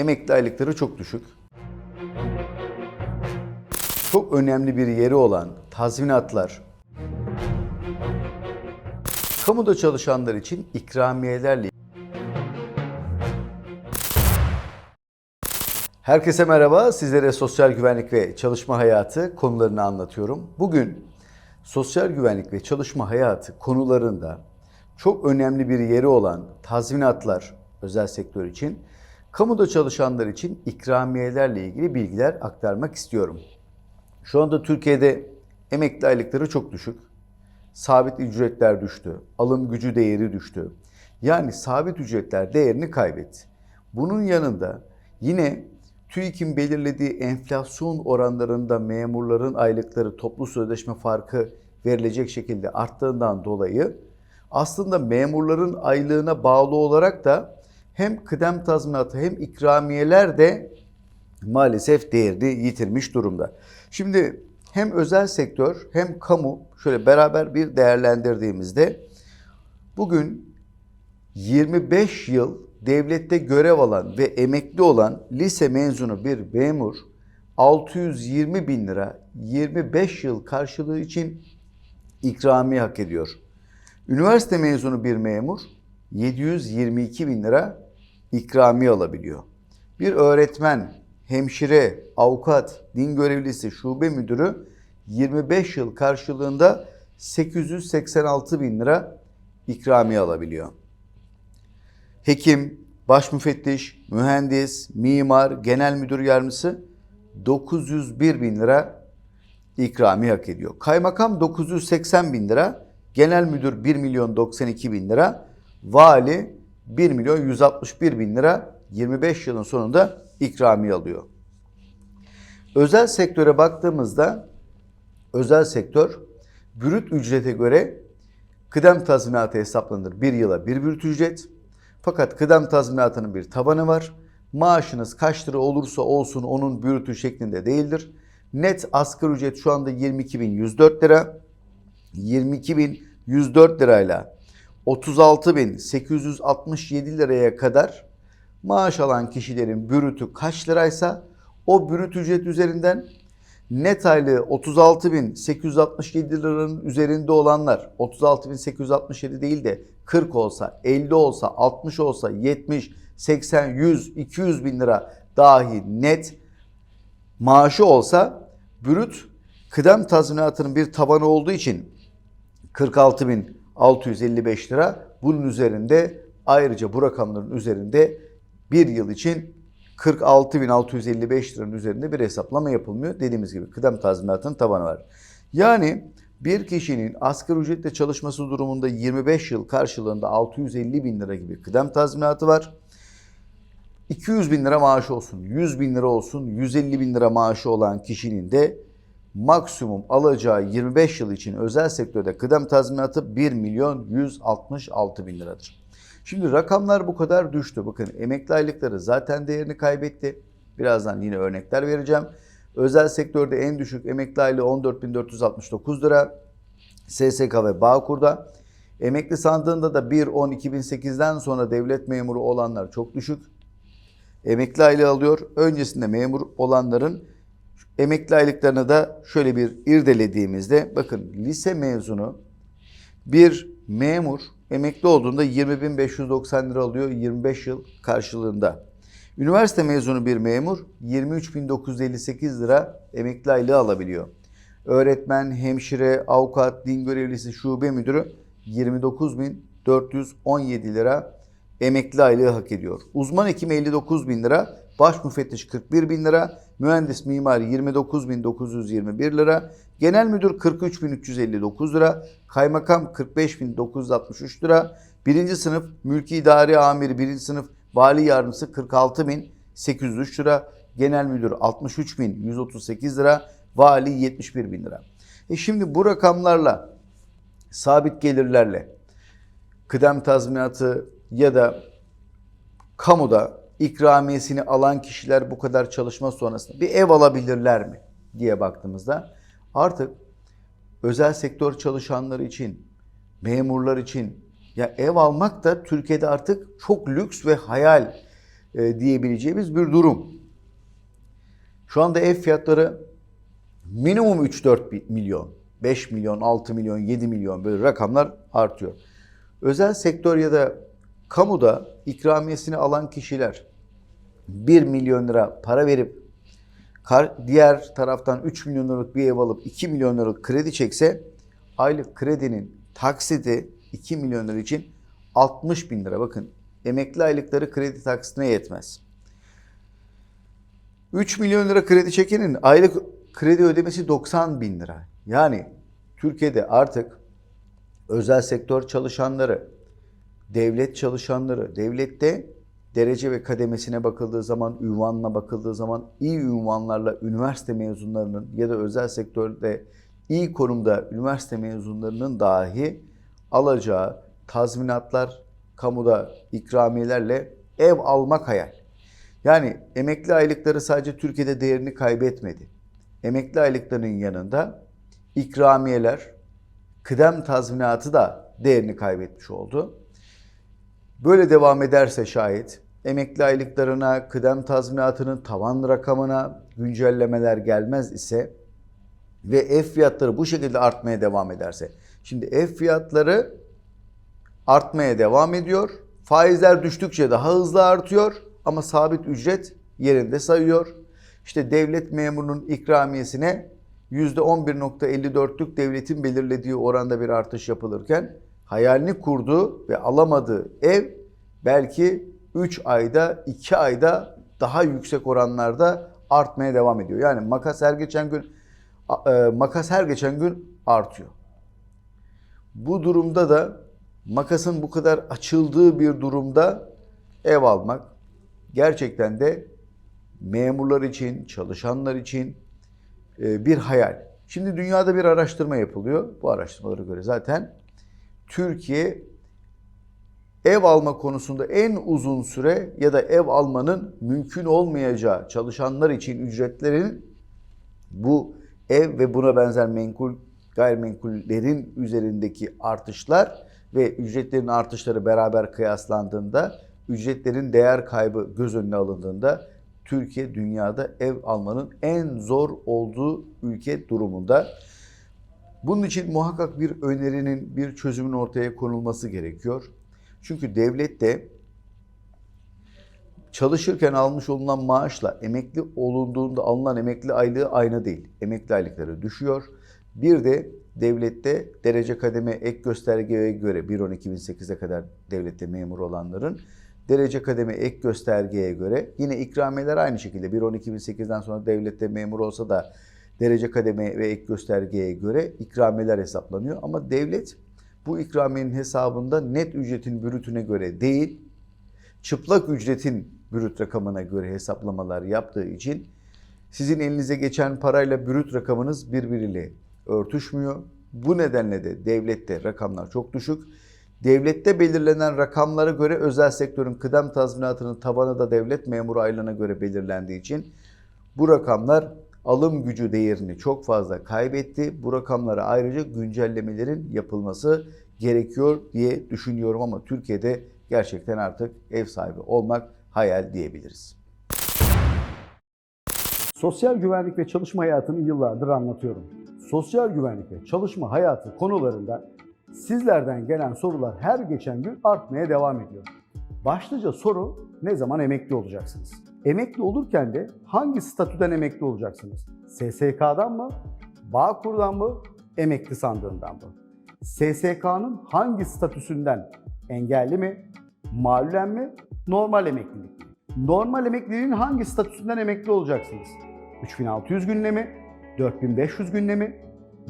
emekli aylıkları çok düşük. Çok önemli bir yeri olan tazminatlar, kamuda çalışanlar için ikramiyelerle Herkese merhaba. Sizlere sosyal güvenlik ve çalışma hayatı konularını anlatıyorum. Bugün sosyal güvenlik ve çalışma hayatı konularında çok önemli bir yeri olan tazminatlar özel sektör için, kamuda çalışanlar için ikramiyelerle ilgili bilgiler aktarmak istiyorum. Şu anda Türkiye'de emekli aylıkları çok düşük. Sabit ücretler düştü. Alım gücü değeri düştü. Yani sabit ücretler değerini kaybetti. Bunun yanında yine TÜİK'in belirlediği enflasyon oranlarında memurların aylıkları toplu sözleşme farkı verilecek şekilde arttığından dolayı aslında memurların aylığına bağlı olarak da hem kıdem tazminatı hem ikramiyeler de maalesef değerini yitirmiş durumda. Şimdi hem özel sektör hem kamu şöyle beraber bir değerlendirdiğimizde bugün 25 yıl devlette görev alan ve emekli olan lise mezunu bir memur 620 bin lira 25 yıl karşılığı için ikramiye hak ediyor. Üniversite mezunu bir memur 722 bin lira ikramiye alabiliyor. Bir öğretmen, hemşire, avukat, din görevlisi, şube müdürü 25 yıl karşılığında 886 bin lira ikramiye alabiliyor. Hekim, baş müfettiş, mühendis, mimar, genel müdür yardımcısı 901 bin lira ikramiye hak ediyor. Kaymakam 980 bin lira, genel müdür 1 milyon 92 bin lira, vali 1 milyon 161 bin lira 25 yılın sonunda ikramiye alıyor. Özel sektöre baktığımızda özel sektör brüt ücrete göre kıdem tazminatı hesaplanır. Bir yıla bir brüt ücret. Fakat kıdem tazminatının bir tabanı var. Maaşınız kaç lira olursa olsun onun brütü şeklinde değildir. Net asgari ücret şu anda 22.104 lira. 22.104 lirayla 36.867 liraya kadar maaş alan kişilerin brütü kaç liraysa o brüt ücret üzerinden net aylığı 36.867 liranın üzerinde olanlar 36.867 değil de 40 olsa, 50 olsa, 60 olsa, 70, 80, 100, 200 bin lira dahi net maaşı olsa brüt kıdem tazminatının bir tabanı olduğu için 46.655 lira bunun üzerinde ayrıca bu rakamların üzerinde bir yıl için 46.655 liranın üzerinde bir hesaplama yapılmıyor. Dediğimiz gibi kıdem tazminatının tabanı var. Yani bir kişinin asgari ücretle çalışması durumunda 25 yıl karşılığında 650 bin lira gibi kıdem tazminatı var. 200 bin lira maaşı olsun, 100 bin lira olsun, 150 bin lira maaşı olan kişinin de maksimum alacağı 25 yıl için özel sektörde kıdem tazminatı 1 milyon 166 bin liradır. Şimdi rakamlar bu kadar düştü. Bakın emekli aylıkları zaten değerini kaybetti. Birazdan yine örnekler vereceğim. Özel sektörde en düşük emekli aylığı 14.469 lira. SSK ve Bağkur'da. Emekli sandığında da 1-10-2008'den sonra devlet memuru olanlar çok düşük. Emekli aylığı alıyor. Öncesinde memur olanların emekli aylıklarını da şöyle bir irdelediğimizde bakın lise mezunu bir memur emekli olduğunda 20.590 lira alıyor 25 yıl karşılığında. Üniversite mezunu bir memur 23.958 lira emekli aylığı alabiliyor. Öğretmen, hemşire, avukat, din görevlisi, şube müdürü 29.417 lira emekli aylığı hak ediyor. Uzman hekim 59 bin lira, baş müfettiş 41 bin lira, mühendis mimar 29.921 lira, genel müdür 43.359 lira, kaymakam 45.963 lira, birinci sınıf mülki idari amiri birinci sınıf vali yardımcısı 46.803 lira, genel müdür 63.138 lira, vali 71 bin lira. E şimdi bu rakamlarla sabit gelirlerle kıdem tazminatı ya da kamuda ikramiyesini alan kişiler bu kadar çalışma sonrasında bir ev alabilirler mi diye baktığımızda artık özel sektör çalışanları için, memurlar için ya ev almak da Türkiye'de artık çok lüks ve hayal. e, diyebileceğimiz bir durum. Şu anda ev fiyatları minimum 3-4 bi- milyon, 5 milyon, 6 milyon, 7 milyon böyle rakamlar artıyor. Özel sektör ya da kamuda ikramiyesini alan kişiler 1 milyon lira para verip diğer taraftan 3 milyon liralık bir ev alıp 2 milyon liralık kredi çekse aylık kredinin taksiti 2 milyon lira için 60 bin lira. Bakın emekli aylıkları kredi taksitine yetmez. 3 milyon lira kredi çekenin aylık kredi ödemesi 90 bin lira. Yani Türkiye'de artık özel sektör çalışanları, devlet çalışanları, devlette derece ve kademesine bakıldığı zaman, ünvanına bakıldığı zaman iyi ünvanlarla üniversite mezunlarının ya da özel sektörde iyi konumda üniversite mezunlarının dahi alacağı tazminatlar, kamuda ikramiyelerle ev almak hayal. Yani emekli aylıkları sadece Türkiye'de değerini kaybetmedi. Emekli aylıklarının yanında ikramiyeler, kıdem tazminatı da değerini kaybetmiş oldu. Böyle devam ederse şayet emekli aylıklarına, kıdem tazminatının tavan rakamına güncellemeler gelmez ise ve ev fiyatları bu şekilde artmaya devam ederse. Şimdi ev fiyatları artmaya devam ediyor. Faizler düştükçe daha hızlı artıyor ama sabit ücret yerinde sayıyor. İşte devlet memurunun ikramiyesine %11.54'lük devletin belirlediği oranda bir artış yapılırken hayalini kurduğu ve alamadığı ev belki 3 ayda 2 ayda daha yüksek oranlarda artmaya devam ediyor. Yani makas her geçen gün e, makas her geçen gün artıyor. Bu durumda da makasın bu kadar açıldığı bir durumda ev almak gerçekten de memurlar için, çalışanlar için e, bir hayal. Şimdi dünyada bir araştırma yapılıyor. Bu araştırmalara göre zaten Türkiye ev alma konusunda en uzun süre ya da ev almanın mümkün olmayacağı çalışanlar için ücretlerin bu ev ve buna benzer menkul gayrimenkullerin üzerindeki artışlar ve ücretlerin artışları beraber kıyaslandığında ücretlerin değer kaybı göz önüne alındığında Türkiye dünyada ev almanın en zor olduğu ülke durumunda. Bunun için muhakkak bir önerinin, bir çözümün ortaya konulması gerekiyor. Çünkü devlet de çalışırken almış olunan maaşla emekli olunduğunda alınan emekli aylığı aynı değil. Emekli aylıkları düşüyor. Bir de devlette derece kademe ek göstergeye göre 1.12.2008'e kadar devlette memur olanların derece kademe ek göstergeye göre yine ikramiyeler aynı şekilde 1.12.2008'den sonra devlette memur olsa da derece kademe ve ek göstergeye göre ikramiyeler hesaplanıyor. Ama devlet bu ikramiyenin hesabında net ücretin bürütüne göre değil, çıplak ücretin brüt rakamına göre hesaplamalar yaptığı için sizin elinize geçen parayla brüt rakamınız birbiriyle örtüşmüyor. Bu nedenle de devlette rakamlar çok düşük. Devlette belirlenen rakamlara göre özel sektörün kıdem tazminatının tabanı da devlet memuru aylığına göre belirlendiği için bu rakamlar alım gücü değerini çok fazla kaybetti. Bu rakamlara ayrıca güncellemelerin yapılması gerekiyor diye düşünüyorum ama Türkiye'de gerçekten artık ev sahibi olmak hayal diyebiliriz. Sosyal güvenlik ve çalışma hayatını yıllardır anlatıyorum. Sosyal güvenlik ve çalışma hayatı konularında sizlerden gelen sorular her geçen gün artmaya devam ediyor. Başlıca soru ne zaman emekli olacaksınız? Emekli olurken de hangi statüden emekli olacaksınız? SSK'dan mı? Bağkur'dan mı? Emekli sandığından mı? SSK'nın hangi statüsünden? Engelli mi? Malulen mi? Normal emeklilik mi? Normal emekliliğin hangi statüsünden emekli olacaksınız? 3600 günle mi? 4500 günle mi?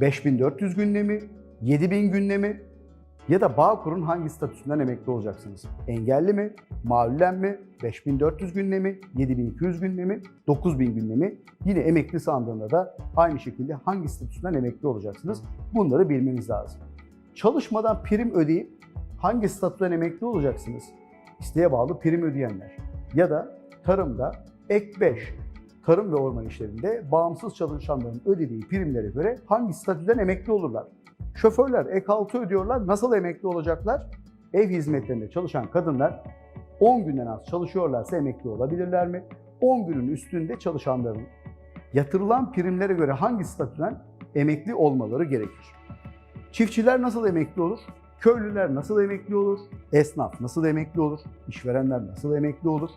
5400 günle mi? 7000 günle mi? Ya da Bağkur'un hangi statüsünden emekli olacaksınız? Engelli mi? Malulen mi? 5400 günle mi? 7200 günle mi? 9000 günle mi? Yine emekli sandığında da aynı şekilde hangi statüsünden emekli olacaksınız? Bunları bilmeniz lazım. Çalışmadan prim ödeyip hangi statüden emekli olacaksınız? İsteğe bağlı prim ödeyenler. Ya da tarımda ek 5, tarım ve orman işlerinde bağımsız çalışanların ödediği primlere göre hangi statüden emekli olurlar? Şoförler ek 6 ödüyorlar. Nasıl emekli olacaklar? Ev hizmetlerinde çalışan kadınlar 10 günden az çalışıyorlarsa emekli olabilirler mi? 10 günün üstünde çalışanların yatırılan primlere göre hangi statüden emekli olmaları gerekir? Çiftçiler nasıl emekli olur? Köylüler nasıl emekli olur? Esnaf nasıl emekli olur? İşverenler nasıl emekli olur?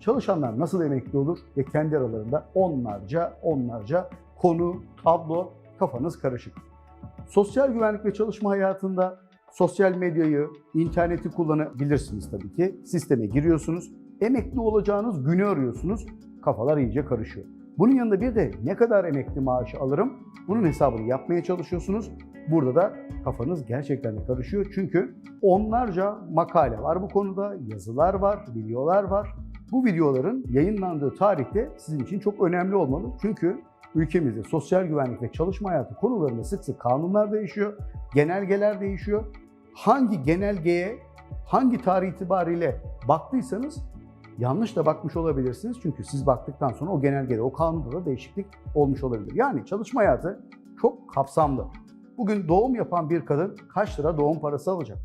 Çalışanlar nasıl emekli olur? Ve kendi aralarında onlarca onlarca konu, tablo, kafanız karışık. Sosyal güvenlik ve çalışma hayatında sosyal medyayı, interneti kullanabilirsiniz tabii ki. Sisteme giriyorsunuz. Emekli olacağınız günü arıyorsunuz. Kafalar iyice karışıyor. Bunun yanında bir de ne kadar emekli maaşı alırım? Bunun hesabını yapmaya çalışıyorsunuz. Burada da kafanız gerçekten de karışıyor. Çünkü onlarca makale var bu konuda, yazılar var, videolar var. Bu videoların yayınlandığı tarihte sizin için çok önemli olmalı. Çünkü ülkemizde sosyal güvenlik ve çalışma hayatı konularında sık sık kanunlar değişiyor, genelgeler değişiyor. Hangi genelgeye, hangi tarih itibariyle baktıysanız yanlış da bakmış olabilirsiniz. Çünkü siz baktıktan sonra o genelgede, o kanunda da değişiklik olmuş olabilir. Yani çalışma hayatı çok kapsamlı. Bugün doğum yapan bir kadın kaç lira doğum parası alacak?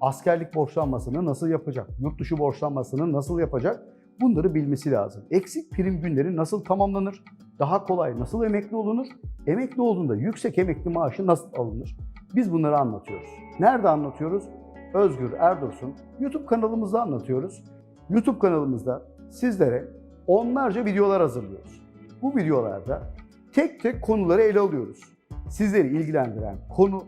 Askerlik borçlanmasını nasıl yapacak? Yurt dışı borçlanmasını nasıl yapacak? Bunları bilmesi lazım. Eksik prim günleri nasıl tamamlanır? Daha kolay nasıl emekli olunur? Emekli olduğunda yüksek emekli maaşı nasıl alınır? Biz bunları anlatıyoruz. Nerede anlatıyoruz? Özgür Erdursun YouTube kanalımızda anlatıyoruz. YouTube kanalımızda sizlere onlarca videolar hazırlıyoruz. Bu videolarda tek tek konuları ele alıyoruz. Sizleri ilgilendiren konu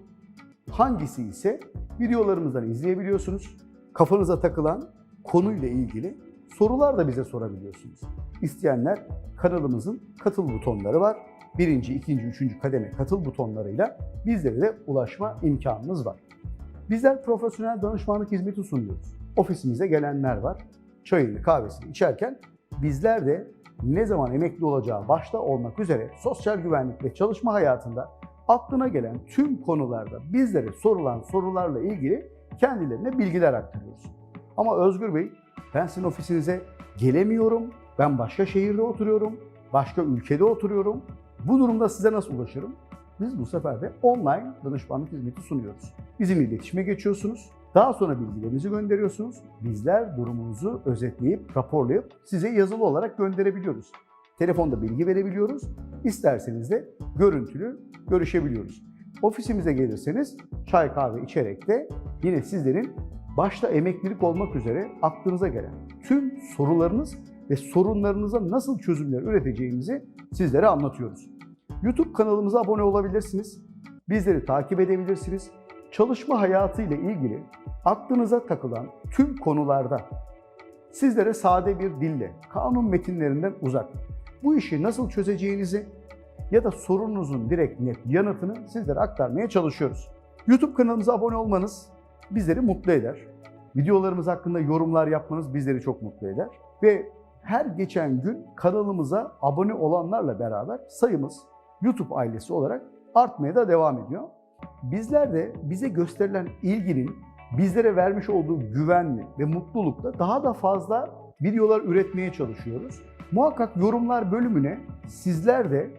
hangisi ise videolarımızdan izleyebiliyorsunuz. Kafanıza takılan konuyla ilgili sorular da bize sorabiliyorsunuz. İsteyenler kanalımızın katıl butonları var. Birinci, ikinci, üçüncü kademe katıl butonlarıyla bizlere de ulaşma imkanınız var. Bizler profesyonel danışmanlık hizmeti sunuyoruz. Ofisimize gelenler var. Çayını, kahvesini içerken bizler de ne zaman emekli olacağı başta olmak üzere sosyal güvenlik ve çalışma hayatında aklına gelen tüm konularda bizlere sorulan sorularla ilgili kendilerine bilgiler aktarıyoruz. Ama Özgür Bey, ben sizin ofisinize gelemiyorum, ben başka şehirde oturuyorum, başka ülkede oturuyorum. Bu durumda size nasıl ulaşırım? Biz bu sefer de online danışmanlık hizmeti sunuyoruz. Bizimle iletişime geçiyorsunuz. Daha sonra bilgilerinizi gönderiyorsunuz. Bizler durumunuzu özetleyip, raporlayıp size yazılı olarak gönderebiliyoruz. Telefonda bilgi verebiliyoruz. İsterseniz de görüntülü görüşebiliyoruz. Ofisimize gelirseniz çay kahve içerek de yine sizlerin başta emeklilik olmak üzere aklınıza gelen tüm sorularınız ve sorunlarınıza nasıl çözümler üreteceğimizi sizlere anlatıyoruz. YouTube kanalımıza abone olabilirsiniz. Bizleri takip edebilirsiniz. Çalışma hayatı ile ilgili aklınıza takılan tüm konularda sizlere sade bir dille, kanun metinlerinden uzak, bu işi nasıl çözeceğinizi ya da sorununuzun direkt net yanıtını sizlere aktarmaya çalışıyoruz. YouTube kanalımıza abone olmanız bizleri mutlu eder. Videolarımız hakkında yorumlar yapmanız bizleri çok mutlu eder. Ve her geçen gün kanalımıza abone olanlarla beraber sayımız YouTube ailesi olarak artmaya da devam ediyor. Bizler de bize gösterilen ilginin bizlere vermiş olduğu güvenli ve mutlulukla daha da fazla videolar üretmeye çalışıyoruz. Muhakkak yorumlar bölümüne sizler de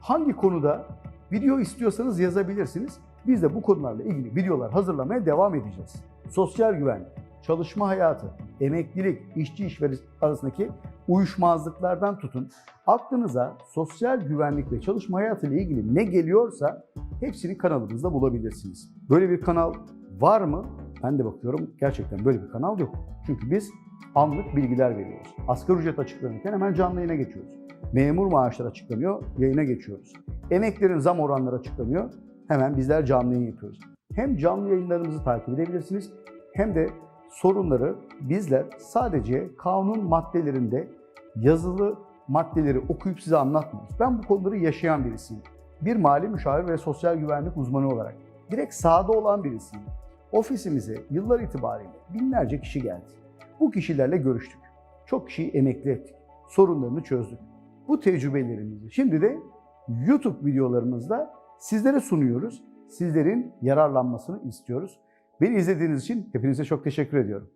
hangi konuda video istiyorsanız yazabilirsiniz. Biz de bu konularla ilgili videolar hazırlamaya devam edeceğiz. Sosyal güvenlik, çalışma hayatı, emeklilik, işçi işveren arasındaki uyuşmazlıklardan tutun. Aklınıza sosyal güvenlik ve çalışma hayatı ile ilgili ne geliyorsa hepsini kanalımızda bulabilirsiniz. Böyle bir kanal var mı? Ben de bakıyorum gerçekten böyle bir kanal yok. Çünkü biz anlık bilgiler veriyoruz. Asgari ücret açıklanırken hemen canlı yayına geçiyoruz. Memur maaşları açıklanıyor, yayına geçiyoruz. Emeklerin zam oranları açıklanıyor, hemen bizler canlı yayın yapıyoruz. Hem canlı yayınlarımızı takip edebilirsiniz hem de sorunları bizler sadece kanun maddelerinde yazılı maddeleri okuyup size anlatmıyoruz. Ben bu konuları yaşayan birisiyim. Bir mali müşavir ve sosyal güvenlik uzmanı olarak direkt sahada olan birisiyim. Ofisimize yıllar itibariyle binlerce kişi geldi. Bu kişilerle görüştük. Çok kişiyi emekli ettik. Sorunlarını çözdük. Bu tecrübelerimizi şimdi de YouTube videolarımızda sizlere sunuyoruz. Sizlerin yararlanmasını istiyoruz. Beni izlediğiniz için hepinize çok teşekkür ediyorum.